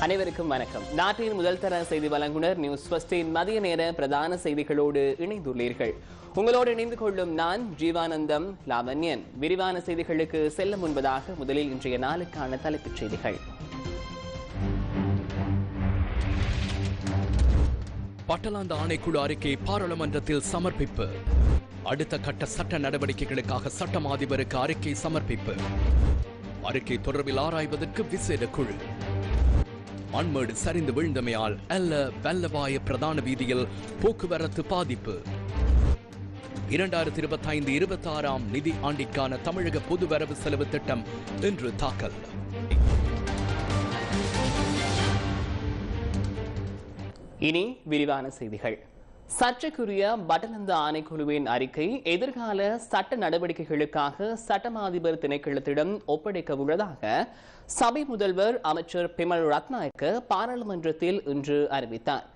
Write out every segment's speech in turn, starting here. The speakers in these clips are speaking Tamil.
அனைவருக்கும் வணக்கம். நாட்டின் முதல் தர செய்தி வழங்குனர் நியூஸ் ஃபஸ்டின் மதிய நேர பிரதான செய்திகளோடு இணைந்துள்ளீர்கள். உங்களோடு இணைந்து கொள்ளும் நான் ஜீவானந்தம் லாவண்யன். விரிவான செய்திகளுக்கு செல்ல முன்பதாக முதலில் இன்றைய நாளுக்கான தலைப்புச் செய்திகள். பட்டலாந்த ஆணைக்குழு அறிக்கை பாராளுமன்றத்தில் சமர்ப்பிப்பு. அடுத்த கட்ட சட்ட நடவடிக்கைகளுக்காக சட்டம் அதிபருக்கு அறிக்கை சமர்ப்பிப்பு. அறிக்கை தொடர்பில் ஆராய்வதற்கு விசேட குழு. மண்மேடு சரிந்து விழுந்தமையால் அல்ல வெல்லவாய பிரதான வீதியில் போக்குவரத்து பாதிப்பு. இரண்டாயிரத்தி இருபத்தி ஐந்து இருபத்தி ஆறாம் நிதி ஆண்டிற்கான தமிழக பொது வரவு செலவு திட்டம் இன்று தாக்கல். இனி விரிவான செய்திகள். சர்ச்சைக்குரிய பட்டலந்த ஆணைக்குழுவின் அறிக்கை எதிர்கால சட்ட நடவடிக்கைகளுக்காக சட்டமாதிபர் திணைக்களத்திடம் ஒப்படைக்க உள்ளதாக சபை முதல்வர் அமைச்சர் பிமல் ரத்நாயக்க பாராளுமன்றத்தில் இன்று அறிவித்தார்.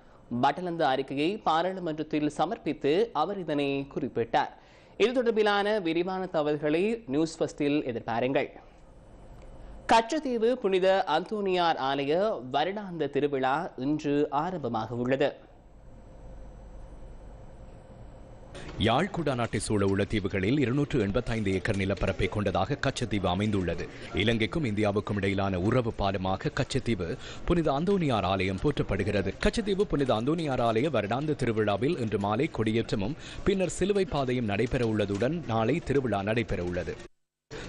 பட்டலந்த அறிக்கையை பாராளுமன்றத்தில் சமர்ப்பித்து அவர் இதனை குறிப்பிட்டார். இது தொடர்பிலான விரிவான தகவல்களை நியூஸ் ஃபர்ஸ்டில் எதிர்பாருங்கள். கச்சத்தீவு புனித அந்தோனியார் ஆலய வருடாந்த திருவிழா இன்று ஆரம்பமாக உள்ளது. யாழ்குடா நாட்டை சூழ உள்ள தீவுகளில் இருநூற்று எண்பத்தைந்து ஏக்கர் நிலப்பரப்பை கொண்டதாக கச்சத்தீவு அமைந்துள்ளது. இலங்கைக்கும் இந்தியாவுக்கும் இடையிலான உறவு பாலமாக கச்சத்தீவு புனித அந்தோனியார் ஆலயம் போற்றப்படுகிறது. கச்சத்தீவு புனித அந்தோனியார் ஆலய வருடாந்த திருவிழாவில் இன்று மாலை கொடியேற்றமும் பின்னர் சிலுவை பாதையும் நடைபெற உள்ளதுடன் நாளை திருவிழா நடைபெற உள்ளது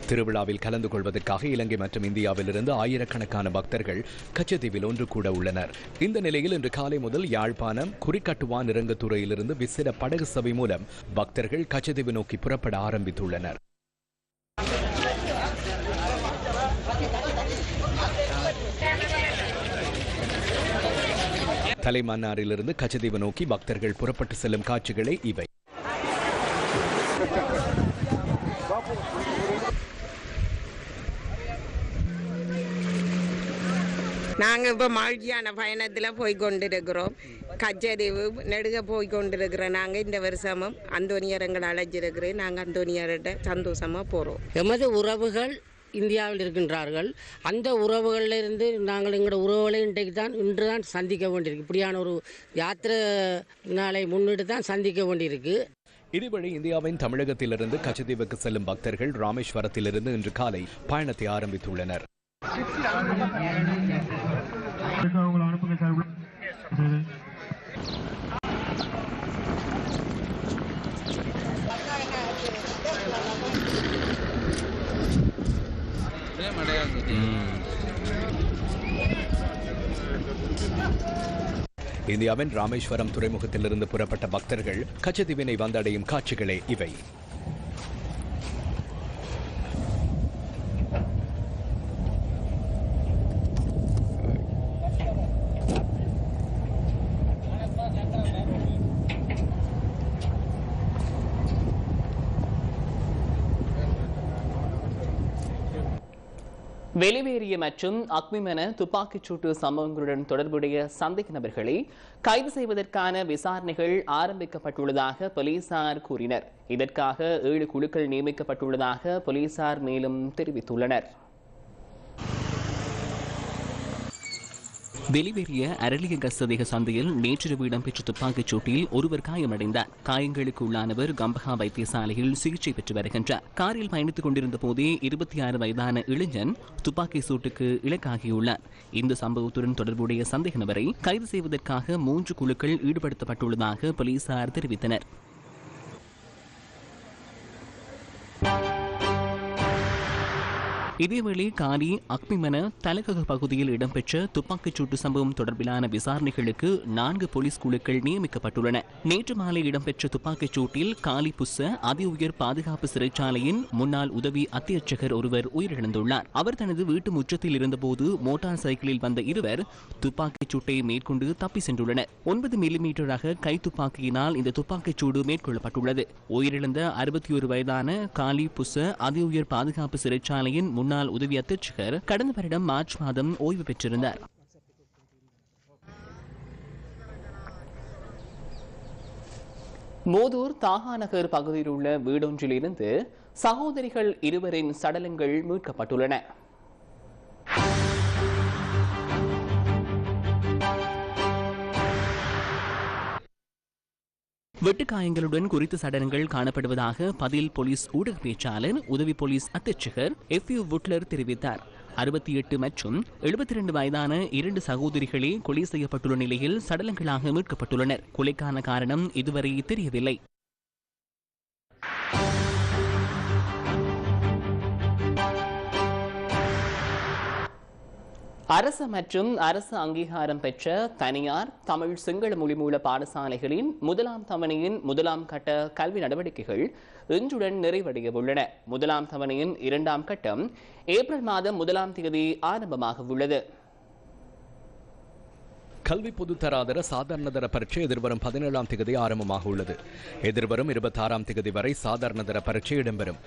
திருவிழாவில் கலந்து கொள்வதற்காக இலங்கை மற்றும் இந்தியாவிலிருந்து ஆயிரக்கணக்கான பக்தர்கள் கச்சத்தீவில் ஒன்று கூட உள்ளனர். இந்த நிலையில் இன்று காலை முதல் யாழ்ப்பாணம் குறிக்கட்டுவான் இறங்குத்துறையிலிருந்து விசிற படகு சபை மூலம் பக்தர்கள் கச்சத்தீவு நோக்கி புறப்பட ஆரம்பித்துள்ளனர். தலைமன்னாரிலிருந்து கச்சதீவு நோக்கி பக்தர்கள் புறப்பட்டு செல்லும் காட்சிகளே இவை. நாங்கள் இப்போ மகிழ்ச்சியான பயணத்தில் போய் கொண்டிருக்கிறோம். கச்சதீவு நெடுக போய் கொண்டிருக்கிறோம் நாங்கள் இந்த வருஷமும் அந்தோனியரங்களை அழைச்சிருக்கிறேன். நாங்கள் அந்தோனியர்கிட்ட சந்தோஷமாக போகிறோம் எமது உறவுகள் இந்தியாவில் இருக்கின்றார்கள். அந்த உறவுகளில் இருந்து நாங்கள் எங்களோட உறவுகளை இன்றைக்கு தான் இன்று தான் சந்திக்க வேண்டியிருக்கு. இப்படியான ஒரு யாத்திரை நாளை முன்னிட்டு தான் சந்திக்க வேண்டியிருக்கு. இதுவழி இந்தியாவின் தமிழகத்திலிருந்து கச்சத்தீவுக்கு செல்லும் பக்தர்கள் ராமேஸ்வரத்திலிருந்து இன்று காலை பயணத்தை ஆரம்பித்துள்ளனர். இந்தியாவின் ராமேஸ்வரம் துறைமுகத்திலிருந்து புறப்பட்ட பக்தர்கள் கச்சதீவினை வந்தடையும் காட்சிகளே இவை. வெளிவேறிய மற்றும் அக்மிமென துப்பாக்கிச் சூட்டு சம்பவங்களுடன் தொடர்புடைய சந்தேக நபர்களை கைது செய்வதற்கான விசாரணைகள் ஆரம்பிக்கப்பட்டுள்ளதாக போலீசார் கூறினர். இதற்காக ஏழு குழுக்கள் நியமிக்கப்பட்டுள்ளதாக போலீசார் மேலும் தெரிவித்துள்ளனர். வெளிவேறிய அரளிய கசதிக சந்தையில் நேற்றிரவு இடம்பெற்ற துப்பாக்கிச் சூட்டில் ஒருவர் காயமடைந்தார். காயங்களுக்கு உள்ளானவர் கம்பஹா வைத்தியசாலையில் சிகிச்சை பெற்று வருகின்றார். காரில் பயணித்துக் கொண்டிருந்த போதே இருபத்தி ஆறு வயதான இளைஞன் துப்பாக்கி சூட்டுக்கு இலக்காகியுள்ளார். இந்த சம்பவத்துடன் தொடர்புடைய சந்தேக நபரை கைது செய்வதற்காக மூன்று குழுக்கள் ஈடுபடுத்தப்பட்டுள்ளதாக போலீசார் தெரிவித்தனர். இதேவேளை காலி அக்மிமன தலகக பகுதியில் இடம்பெற்ற துப்பாக்கிச் சூட்டு சம்பவம் தொடர்பிலான விசாரணைகளுக்கு நான்கு போலீஸ் குழுக்கள் நியமிக்கப்பட்டுள்ளன. நேற்று மாலை இடம்பெற்ற துப்பாக்கிச் சூட்டில் காலி புஸ்ஸ அதி உயர் பாதுகாப்பு சிறைச்சாலையின் முன்னாள் உதவி அத்தியட்சகர் ஒருவர் உயிரிழந்துள்ளார். அவர் தனது வீட்டு முற்றத்தில் இருந்தபோது மோட்டார் சைக்கிளில் வந்த இருவர் துப்பாக்கிச் சூட்டை மேற்கொண்டு தப்பி சென்றுள்ளனர். ஒன்பது மில்லிமீட்டராக கை துப்பாக்கியினால் இந்த துப்பாக்கிச் சூடு மேற்கொள்ளப்பட்டுள்ளது. உயிரிழந்த அறுபத்தி ஒரு வயதான காலி புஸ்ஸ அதி உயர் பாதுகாப்பு சிறைச்சாலையின் முன்னாள் உதவி அத்தியட்சகர் கடந்த வருடம் மார்ச் மாதம் ஓய்வு பெற்றிருந்தார். மோதூர் தாகாநகர் பகுதியில் உள்ள வீடொன்றிலிருந்து சகோதரிகள் இருவரின் சடலங்கள் மீட்கப்பட்டுள்ளன. வெட்டுக்காயங்களுடன் குறித்த சடலங்கள் காணப்படுவதாக பதில் போலீஸ் ஊடக பேச்சாளர் உதவி போலீஸ் அத்தியட்சகர் எஃப் யூ வுட்லர் தெரிவித்தார். அறுபத்தி எட்டு மற்றும் எழுபத்தி இரண்டு வயதான இரண்டு சகோதரிகளே கொலை செய்யப்பட்டுள்ள நிலையில் சடலங்களாக மீட்கப்பட்டுள்ளனர். கொலைக்கான காரணம் இதுவரை தெரியவில்லை. அரசு மற்றும் அரசு அங்கீகாரம் பெற்ற தனியார் தமிழ் சிங்கள மொழி மூல பாடசாலைகளின் முதலாம் தவணையின் முதலாம் கட்ட கல்வி நடவடிக்கைகள் இன்றுடன் நிறைவடைய உள்ளன. முதலாம் தவணையின் இரண்டாம் கட்டம் ஏப்ரல் மாதம் முதலாம் தேதி ஆரம்பமாக உள்ளது. கல்வி பொதுத்தராதர சாதாரணதர பரீட்சை எதிர்வரும் பதினேழாம் தேதி ஆரம்பமாக உள்ளது. எதிர்வரும் இருபத்தாறாம் தேதி வரை சாதாரணதர பரீட்சை இடம்பெறும்.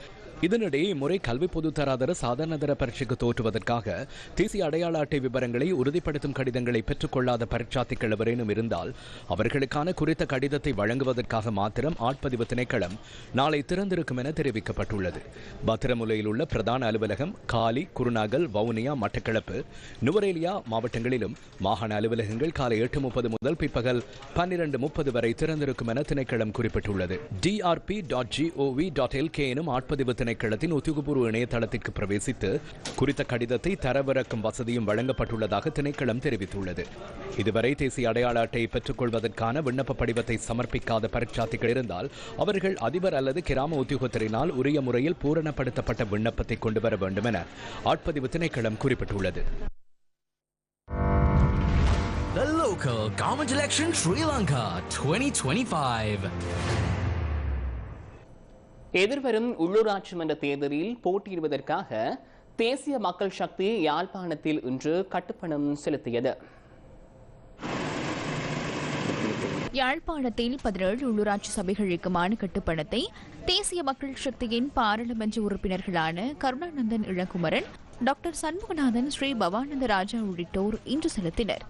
இதனிடையே இம்முறை கல்வி பொதுத்தராதர சாதாரணதர பரீட்சைக்கு தோற்றுவதற்காக தேசிய அடையாள அட்டை விவரங்களை உறுதிப்படுத்தும் கடிதங்களை பெற்றுக்கொள்ளாத பரீட்சார்த்திகள் எவரேனும் இருந்தால் அவர்களுக்கான குறித்த கடிதத்தை வழங்குவதற்காக மாத்திரம் ஆட்பதிவு திணைக்களம் நாளை திறந்திருக்கும் என தெரிவிக்கப்பட்டுள்ளது. பத்திரமுலையில் உள்ள பிரதான அலுவலகம் காலி குருநாகல் வவுனியா மட்டக்களப்பு நுவரேலியா மாவட்டங்களிலும் மாகாண அலுவலகங்கள் காலை எட்டு முப்பது முதல் பிற்பகல் பன்னிரண்டு முப்பது வரை திறந்திருக்கும் என திணைக்களம் குறிப்பிட்டுள்ளது. DRP dot GOV dot LK எனும் ஆட்பதிவு திணைக்களத்தின் உத்தியோகபூர்வ இணையதளத்திற்கு பிரவேசித்து குறித்த கடிதத்தை தரவிறக்கும் வசதியும் வழங்கப்பட்டுள்ளதாக திணைக்களம் தெரிவித்துள்ளது இதுவரை தேசிய அடையாள அட்டையை பெற்றுக்கொள்வதற்கான விண்ணப்ப படிவத்தை சமர்ப்பிக்காத பரீட்சார்த்திகள் இருந்தால் அவர்கள் அதிபர் அல்லது கிராம உத்தியோகத்தினால் உரிய முறையில் பூரணப்படுத்தப்பட்ட விண்ணப்பத்தை கொண்டுவர வேண்டும் என ஆட்பதிவு திணைக்களம் குறிப்பிட்டுள்ளது The local government election Sri Lanka 2025. எதிர்வரும் உள்ளூராட்சி மன்ற தேர்தலில் போட்டியிடுவதற்காக தேசிய மக்கள் சக்தி யாழ்ப்பாணத்தில் இன்று கட்டுப்பணம் செலுத்தியது. யாழ்ப்பாணத்தில் பதினேழு உள்ளூராட்சி சபைகளுக்குமான கட்டுப்பணத்தை தேசிய மக்கள் சக்தியின் பாராளுமன்ற உறுப்பினர்களான கருணானந்தன் இளங்குமரன் டாக்டர் சண்முகநாதன் ஸ்ரீ பவானந்த ராஜா உள்ளிட்டோர் இன்று செலுத்தினர்.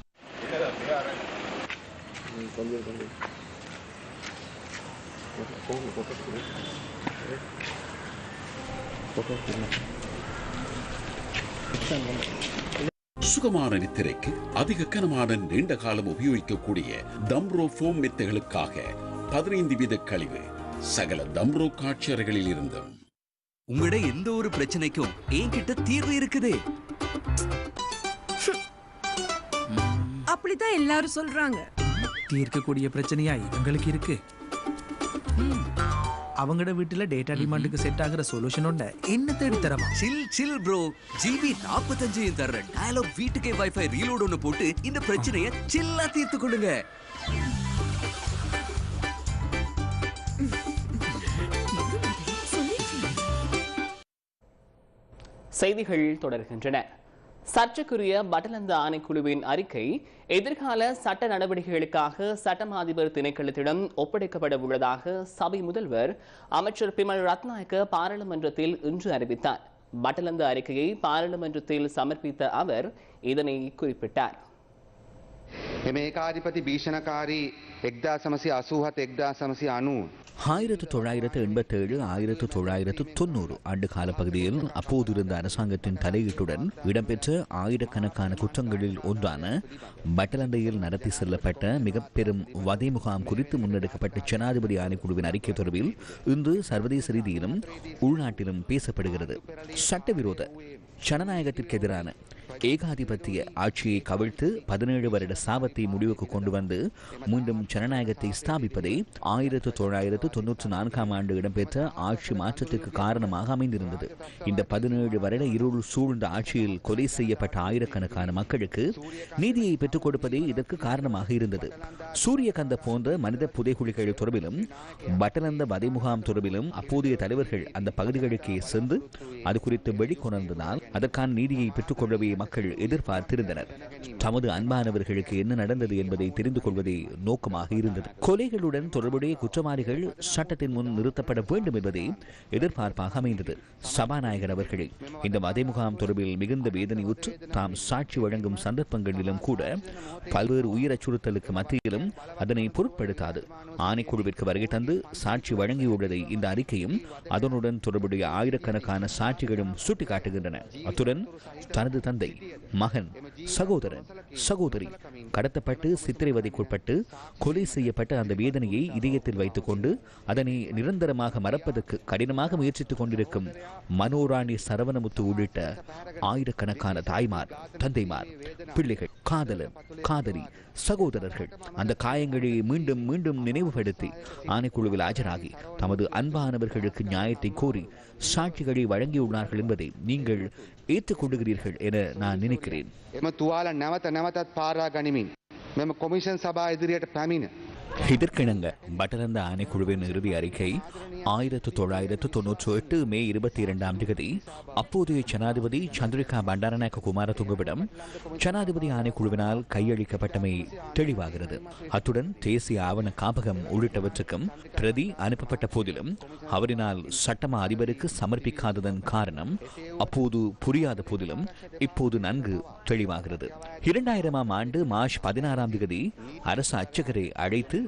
சுகமான நித்திரைக்கு அதிக கனமான நீண்ட காலம் உபயோகிக்கக்கூடிய தம்ரோ ஃபோம் மெத்தைகளுக்காக பதினைந்து வீத கழிவு சகல தம்ரோ காட்சியறைகளில் இருந்தும் உங்களோட எந்த ஒரு பிரச்சனைக்கும் என்கிட்ட தீர்வு இருக்குது. அப்படித்தான் எல்லாரும் சொல்றாங்க. தீர்க்கக்கூடிய பிரச்சனையா எங்களுக்கு இருக்கு? அவங்களோட வீட்டுல டேட்டா டிமாண்டுக்கு செட் ஆகுற சொல்யூஷன் ஒண்ண என்ன தேடி தரமா? சில் சில் ப்ரோ ஜிபி நாற்பத்தஞ்சு தர்ற டயலாக் வீட்டுக்கே வைஃபை ரீலோட் ஒன்று போட்டு இந்த பிரச்சனையை சில்லா தீர்த்து கொள்ளுங்க செய்திகள் தொடர்கின்றன. சர்ச்சைக்குரிய பட்டலந்த ஆணைக்குழுவின் அறிக்கை எதிர்கால சட்ட நடவடிக்கைகளுக்காக சட்டம் அதிபர் திணைக்களத்திடம் ஒப்படைக்கப்பட உள்ளதாக சபை முதல்வர் அமைச்சர் பிமல் ரத்நாயக்க பாராளுமன்றத்தில் இன்று அறிவித்தார் பட்டலந்த அறிக்கையை பாராளுமன்றத்தில் சமர்ப்பித்த அவர் இதனை குறிப்பிட்டார் එම ඒකාධිපති භීෂණකාරී එක්දා සමසි අසූහත් එක්දා සමසි අනුව. ஆயிரத்து தொள்ளாயிரத்து எண்பத்தேழு ஆயிரத்து தொள்ளாயிரத்து தொண்ணூறு ஆண்டு கால பகுதியில் அப்போதிருந்த அரசாங்கத்தின் தலையீட்டுடன் இடம்பெற்ற ஆயிரக்கணக்கான குற்றங்களில் ஒன்றான பட்டலண்டையில் நடத்தி செல்லப்பட்ட மிக பெரும் வதை முகாம் குறித்து முன்னெடுக்கப்பட்ட ஜனாதிபதி ஆணைக்குழுவின் அறிக்கை தொடர்பில் இன்று சர்வதேச ரீதியிலும் உள்நாட்டிலும் பேசப்படுகிறது சட்டவிரோத ஜனநாயகத்திற்கு எதிரான ஏகாதிபத்திய ஆட்சியை கவிழ்த்து பதினேழு வருட சாபத்தை முடிவுக்கு கொண்டு வந்து மீண்டும் ஜனநாயகத்தை ஸ்தாபிப்பதே ஆயிரத்து தொள்ளாயிரத்து தொன்னூற்று நான்காம் ஆண்டு இடம்பெற்ற ஆட்சி மாற்றத்துக்கு காரணமாக அமைந்திருந்தது. இந்த பதினேழு வருட இருள் சூழ்ந்த ஆட்சியில் கொலை செய்யப்பட்ட ஆயிரக்கணக்கான மக்களுக்கு நீதியை பெற்றுக் கொடுப்பதே இதற்கு காரணமாக இருந்தது. சூரியகந்த போன்ற மனித புதைகுழிகள் தொடர்பிலும் பட்டலந்த வதை முகாம் தொடர்பிலும் அப்போதைய தலைவர்கள் அந்த பகுதிகளுக்கே சென்று அது குறித்து வெளிக்கொணர்ந்ததால் அதற்கான நீதியை பெற்றுக்கொள்ளவே மக்கள் எதிர்பார்த்திருந்தனர். தமது அன்பானவர்களுக்கு என்ன நடந்தது என்பதை தெரிந்து கொள்வதே நோக்கமாக இருந்தது. கொலைகளுடன் தொடர்புடைய குற்றவாளிகள் சட்டத்தின் முன் நிறுத்தப்பட வேண்டும் என்பதே எதிர்பார்ப்பாக அமைந்தது. சபாநாயகர் அவர்களே இந்த வதை முகாம் தொடர்பில் மிகுந்த வேதனையுற்று தாம் சாட்சி வழங்கும் சந்தர்ப்பங்களிலும் கூட பல்வேறு உயிர் அச்சுறுத்தலுக்கு மத்தியிலும் அதனை பொருட்படுத்தாது. ஆணைக்குழுவிற்கு வருகை தந்து சாட்சி வழங்கியுள்ளதை இந்த அறிக்கையும் அதனுடன் தொடர்புடைய ஆயிரக்கணக்கான சாட்சிகளும் சுட்டிக்காட்டுகின்றன. அத்துடன் தனது தந்தை தந்தை மகன் சகோதரன் சகோதரி கடத்தப்பட்டு சித்திரைவதைக்குட்பட்டு கொலை செய்யப்பட்ட அந்த வேதனையை இதயத்தில் வைத்துக்கொண்டு அதனை நிரந்தரமாக மறப்பதற்கு கடினமாக முயற்சித்துக் கொண்டிருக்கும் மனோராணி சரவணமுத்து உள்ளிட்ட ஆயிரக்கணக்கான தாய்மார் தந்தைமார் பிள்ளைகள் காதலன் காதலி சகோதரர்கள் அந்த காயங்களை மீண்டும் மீண்டும் நினைவுபடுத்தி ஆணைக்குழுவில் ஆஜராகி தமது அன்பானவர்களுக்கு நியாயத்தை கோரி சாட்சிகளை வழங்கியுள்ளார்கள் என்பதை நீங்கள் ஏற்றுக் கொள்ளுகிறீர்கள் என நான் நினைக்கிறேன். எம துவால நவத்த நவத்தத் பாரா கனிமின் மேம கொமிஷன் சபா எதிரியட் பேமின இதற்கிணங்க பட்டரந்த ஆணைக்குழுவின் இறுதி அறிக்கை ஆயிரத்து தொள்ளாயிரத்து தொன்னூற்றி எட்டு மே இருபத்தி இரண்டாம் தேதி. அப்போதைய ஜனாதிபதி சந்திரிகா பண்டாரநாயக்க குமாரதுங்கவிடம் ஜனாதிபதி ஆணைக்குழுவினால் கையளிக்கப்பட்டமை தெளிவாகிறது. அத்துடன் தேசிய ஆவண காப்பகம் உள்ளிட்டவற்றுக்கும் பிரதி அனுப்பப்பட்ட போதிலும் அவரினால் சட்டமா அதிபருக்கு சமர்ப்பிக்காததன் காரணம் அப்போது புரியாத போதிலும் இப்போது நன்கு தெளிவாகிறது. இரண்டாயிரமாம் ஆண்டு மார்ச் பதினாறாம் தேதி அரசு அச்சகரை அழைத்து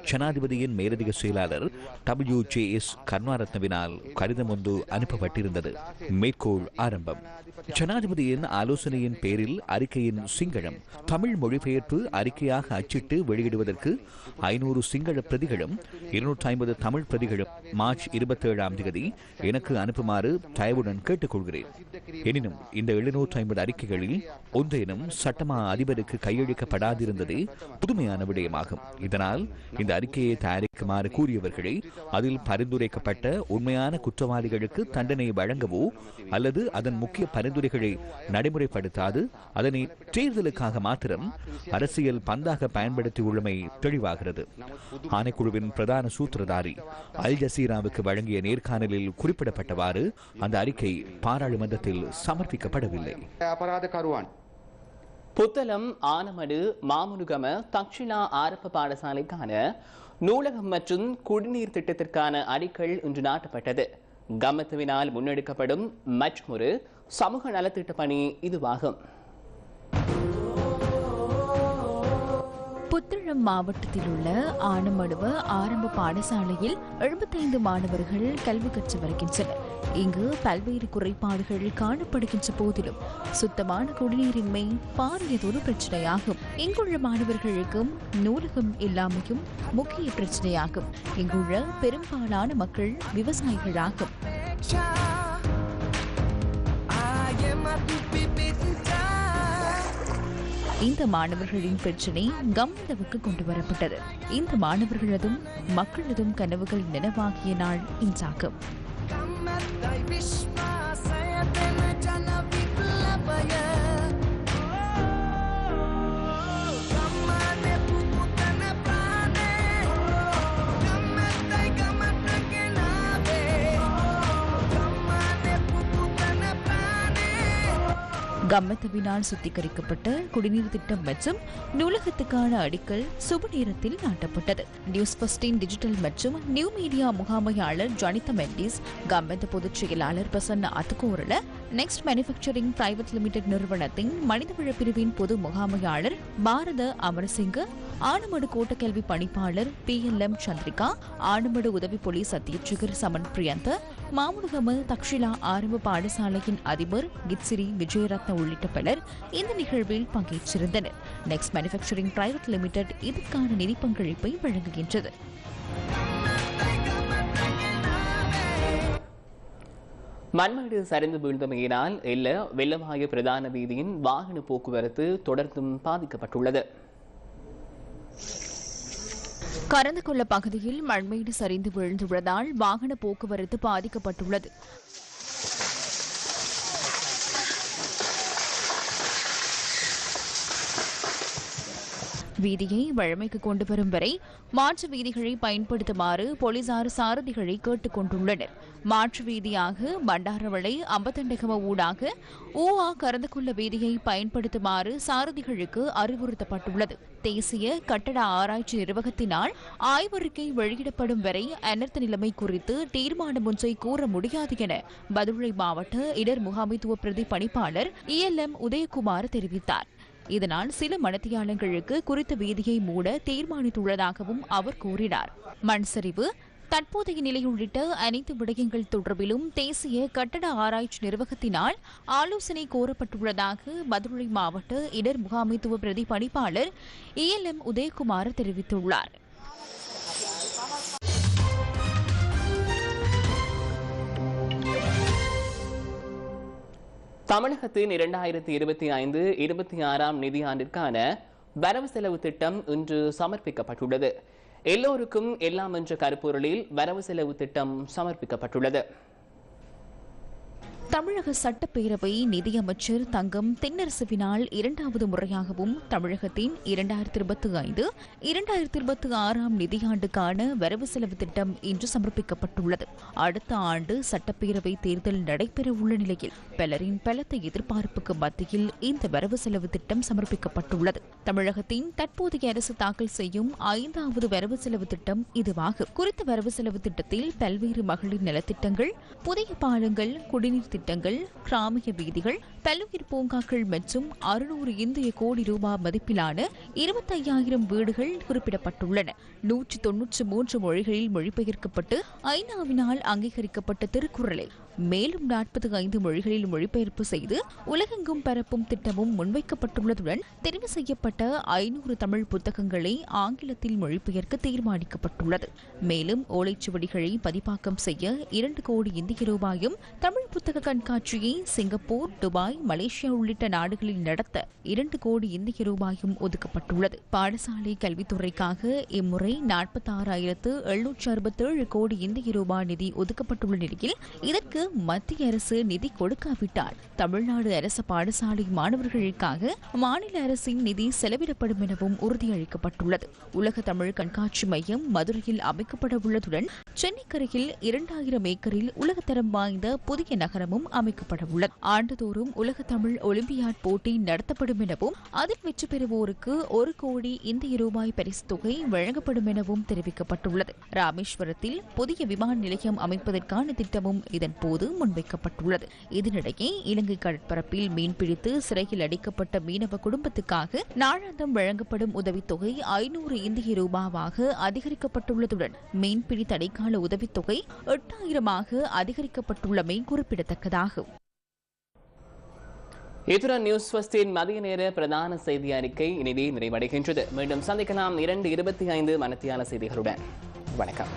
ஜனாதிபதியின் மேலதிக செயலாளர் டபிள்யூ ஜே எஸ் கருணாரத்னவினால் கடிதம் ஒன்று அனுப்பப்பட்டிருந்தது. மேற்கோள் ஆரம்பம். ஜனாதிபதியின் ஆலோசனையின் பேரில் அறிக்கையின் சிங்களம் தமிழ் மொழிபெயர்ப்பு அறிக்கையாக அச்சிட்டு வெளியிடுவதற்கு ஐநூறு சிங்கள பிரதிகளும் இருநூற்றி ஐம்பது தமிழ் பிரதிகளும் மார்ச் இருபத்தி ஏழாம் தேதி எனக்கு அனுப்புமாறு தயவுடன் கேட்டுக்கொள்கிறேன். எனினும் இந்த எழுநூற்றி ஐம்பது அறிக்கைகளில் ஒன்றேனும் சட்டமா அதிபருக்கு கையளிக்கப்படாதிருந்ததே புதுமையான விடயமாகும். இதனால் இந்த இந்த அறிக்கையை தயாரிக்குமாறு கூறியவர்களே அதில் பரிந்துரைக்கப்பட்ட உண்மையான குற்றவாளிகளுக்கு தண்டனை வழங்கவோ அல்லது அதன் முக்கிய பரிந்துரைகளை நடைமுறைப்படுத்தாது அதனை தேர்தலுக்காக மாத்திரம் அரசியல் பந்தாக பயன்படுத்தியுள்ளமை தெளிவாகிறது. ஆணைக்குழுவின் பிரதான சூத்திரதாரி அல் ஜசீராவுக்கு வழங்கிய நேர்காணலில் குறிப்பிடப்பட்டவாறு அந்த அறிக்கை பாராளுமன்றத்தில் சமர்ப்பிக்கப்படவில்லை. அபராதக்காருவான் புத்தளம் ஆனமடு மாமுனுகம தக்ஷிணா ஆரம்ப பாடசாலைக்கான நூலகம் மற்றும் குடிநீர் திட்டத்திற்கான அடிக்கல் இன்று நாட்டப்பட்டது. கமத்துவினால் முன்னெடுக்கப்படும் மற்றொரு சமூக நலத்திட்ட பணி இதுவாகும். புத்தளம் மாவட்டத்தில் உள்ள ஆனமடுவ ஆரம்ப பாடசாலையில் எழுபத்தைந்து மாணவர்கள் கல்வி கற்று வருகின்றனர். இங்கு பல்வேறு குறைபாடுகள் காணப்படுகின்ற போதிலும் சுத்தமான குடிநீரின்மை பாரியதொரு பிரச்சனையாகும். இங்குள்ள மாணவர்களுக்கும் நூலகம் இல்லாமையும் முக்கிய பிரச்சனையாகும். இங்குள்ள பெரும்பாலான மக்கள் விவசாயிகளாகும். இந்த மாணவர்களின் பிரச்சினை கவனத்துக்கு கொண்டு வரப்பட்டது இந்த மாணவர்களதும் மக்களதும் கனவுகள் நினைவாகிய நாள் இன்றாகும் கம்மத்தவினால் சுத்திகரிக்கப்பட்ட குடிநீர் திட்டம் மற்றும் நூலகத்துக்கான அடிக்கல் சுப நேரத்தில் நாட்டப்பட்டது. நியூஸ் பஸ்டின் டிஜிட்டல் மற்றும் நியூ மீடியா முகாமையாளர் ஜனிதா மெண்டிஸ் கம்மத்த பொதுச் செயலாளர் Prasanna Athukorala next manufacturing private limited நிறுவனத்தின் மனிதவள பிரிவின் பொது முகாமையாளர் பாரத அமரசிங்க ஆனமடு கோட்டக்கல்வி பணிப்பாளர் P L M Chandrika Anamaduwa உதவி போலீஸ் அத்தியட்சகர் சமன் பிரியந்த மாமுடுகம தக்ஷிலா ஆரம்ப பாடசாலையின் அதிபர் கிட்சிரி விஜயரத்ன உள்ளிட்ட பலர் இந்த நிகழ்வில் பங்கேற்றிருந்தனர். நெக்ஸ்ட் மேனுஃபேக்சரிங் பிரைவேட் லிமிடெட் இதற்கான நிதி பங்களிப்பை வழங்குகின்றது. மண்மேடு சரிந்து வீழ்ந்தமையினால் எல்ல வெள்ளமாய பிரதான வீதியின் வாகன போக்குவரத்து தொடர்ந்தும் பாதிக்கப்பட்டுள்ளது. கரந்தகொள்ள பகுதியில் மண்மேடு சரிந்து விழுந்துள்ளதால் வாகன போக்குவரத்து பாதிக்கப்பட்டுள்ளது. வீதியை வழமைக்கு கொண்டு வரும் வரை மாற்று வீதிகளை பயன்படுத்துமாறு போலீசார் சாரதிகளை கேட்டுக் கொண்டுள்ளனர். மாற்று வீதியாக பண்டாரவளை அம்பத்தண்டகம ஊடாக ஊவா கொள்ள வீதியை பயன்படுத்துமாறு சாரதிகளுக்கு அறிவுறுத்தப்பட்டுள்ளது. தேசிய கட்டட ஆராய்ச்சி நிர்வாகத்தினால் ஆய்வறிக்கை வெளியிடப்படும் வரை அனர்த்த நிலைமை குறித்து தீர்மானம் ஒன்றை கூற முடியாது என பதுளை மாவட்ட இடர் முகாமைத்துவ பிரதி பணிப்பாளர் இஎல்எம் உதயகுமார் தெரிவித்தார். இதனால் சில மனத்தியாளங்களுக்கு குறித்த வீதியை மூட தீர்மானித்துள்ளதாகவும் அவர் கூறினார். மண் சரிவு தற்போதைய நிலை உள்ளிட்ட அனைத்து விடயங்கள் தொடர்பிலும் தேசிய கட்டட ஆராய்ச்சி நிர்வாகத்தினால் ஆலோசனை கோரப்பட்டுள்ளதாக மதுரை மாவட்ட இடர் முகாமைத்துவ பிரதி பணிப்பாளர் இஎல்எம் உதயகுமார் தெரிவித்துள்ளார். தமிழகத்தின் இரண்டாயிரத்தி இருபத்தி ஐந்து இருபத்தி ஆறாம் நிதியாண்டிற்கான வரவு செலவு திட்டம் இன்று சமர்ப்பிக்கப்பட்டுள்ளது. எல்லோருக்கும் எல்லாம் என்ற கருப்பொருளில் வரவு செலவு திட்டம் சமர்ப்பிக்கப்பட்டுள்ளது. தமிழக சட்டப்பேரவை நிதியமைச்சர் தங்கம் தென்னரசுவினால் இரண்டாவது முறையாகவும் தமிழகத்தின் இரண்டாயிரத்தி இருபத்தி ஐந்து இரண்டாயிரத்தி இருபத்தி ஆறாம் நிதியாண்டுக்கான வரவு செலவு திட்டம் இன்று சமர்ப்பிக்கப்பட்டுள்ளது. அடுத்த ஆண்டு சட்டப்பேரவை தேர்தல் நடைபெறவுள்ள நிலையில் பலரின் பலத்த எதிர்பார்ப்புக்கு மத்தியில் இந்த வரவு செலவு திட்டம் சமர்ப்பிக்கப்பட்டுள்ளது. தமிழகத்தின் தற்போதைய அரசு தாக்கல் செய்யும் ஐந்தாவது வரவு செலவு திட்டம் இதுவாகும். குறித்த வரவு செலவு திட்டத்தில் பல்வேறு மகளிர் நலத்திட்டங்கள் புதிய பாலங்கள் குடிநீர் திட்டங்கள் கிராமிய வீதிகள் பல்லுயிர் பூங்காக்கள் மற்றும் அறுநூறு இந்திய கோடி ரூபாய் மதிப்பிலான இருபத்தையாயிரம் வீடுகள் குறிப்பிடப்பட்டுள்ளன. நூற்றி தொன்னூற்று மூன்று மொழிகளில் மொழிபெயர்க்கப்பட்டு ஐநாவினால் அங்கீகரிக்கப்பட்ட திருக்குறளை. மேலும் நாற்பத்தி ஐந்து மொழிகளில் மொழிபெயர்ப்பு செய்து உலகெங்கும் பரப்பும் திட்டமும் முன்வைக்கப்பட்டுள்ளதுடன் தெரிவு செய்யப்பட்ட ஐநூறு தமிழ் புத்தகங்களை ஆங்கிலத்தில் மொழிபெயர்க்க தீர்மானிக்கப்பட்டுள்ளது. மேலும் ஓலைச்சுவடிகளை பதிப்பாக்கம் செய்ய இரண்டு கோடி இந்திய ரூபாயும் தமிழ் புத்தக கண்காட்சியை சிங்கப்பூர் துபாய் மலேசியா உள்ளிட்ட நாடுகளில் நடத்த இரண்டு கோடி இந்திய ரூபாயும் ஒதுக்கப்பட்டுள்ளது. பாடசாலை கல்வித்துறைக்காக இம்முறை நாற்பத்தாறாயிரத்து எழுநூற்று அறுபத்தேழு கோடி இந்திய ரூபாய் நிதி ஒதுக்கப்பட்டுள்ள நிலையில் இதற்கு மத்திய அரசு நிதி கொடுக்காவிட்டால் தமிழ்நாடு அரசு பாடசாலை மாணவர்களுக்காக மாநில அரசின் நிதி செலவிடப்படும் எனவும் உறுதியளிக்கப்பட்டுள்ளது. உலக தமிழ் கண்காட்சி மையம் மதுரையில் அமைக்கப்பட உள்ளதுடன் சென்னைக்கரையில் இரண்டாயிரம் ஏக்கரில் உலகத்தரம் வாய்ந்த புதிய நகரமும் அமைக்கப்பட உள்ளது. ஆண்டுதோறும் உலக தமிழ் ஒலிம்பியாட் போட்டி நடத்தப்படும் எனவும் அதில் வெற்றி பெறுவோருக்கு ஒரு கோடி இந்திய ரூபாய் பரிசு தொகை வழங்கப்படும் எனவும் தெரிவிக்கப்பட்டுள்ளது. ராமேஸ்வரத்தில் புதிய விமான நிலையம் அமைப்பதற்கான திட்டமும் இதன் போது முன்வைக்கப்பட்டுள்ளது. இதனிடையே இலங்கை கடற்பரப்பில் மீன்பிடித்து சிறையில் அடிக்கப்பட்ட மீனவ குடும்பத்துக்காக நாளாந்தம் வழங்கப்படும் உதவித்தொகை ஐநூறு இந்திய ரூபாவாக அதிகரிக்கப்பட்டுள்ளதுடன் மீன்பிடி தடைக்கால உதவித்தொகை எட்டாயிரமாக அதிகரிக்கப்பட்டுள்ளமை குறிப்பிடத்தக்கதாகும். இத்துடன் நியூஸ் ஃபஸ்டின் மதிய நேர பிரதான செய்தி அறிக்கை இனிதே நிறைவடைகின்றது. மீண்டும் சந்திக்கலாம் இரண்டு இருபத்தி ஐந்து மனத்தியான செய்திகளுடன். வணக்கம்.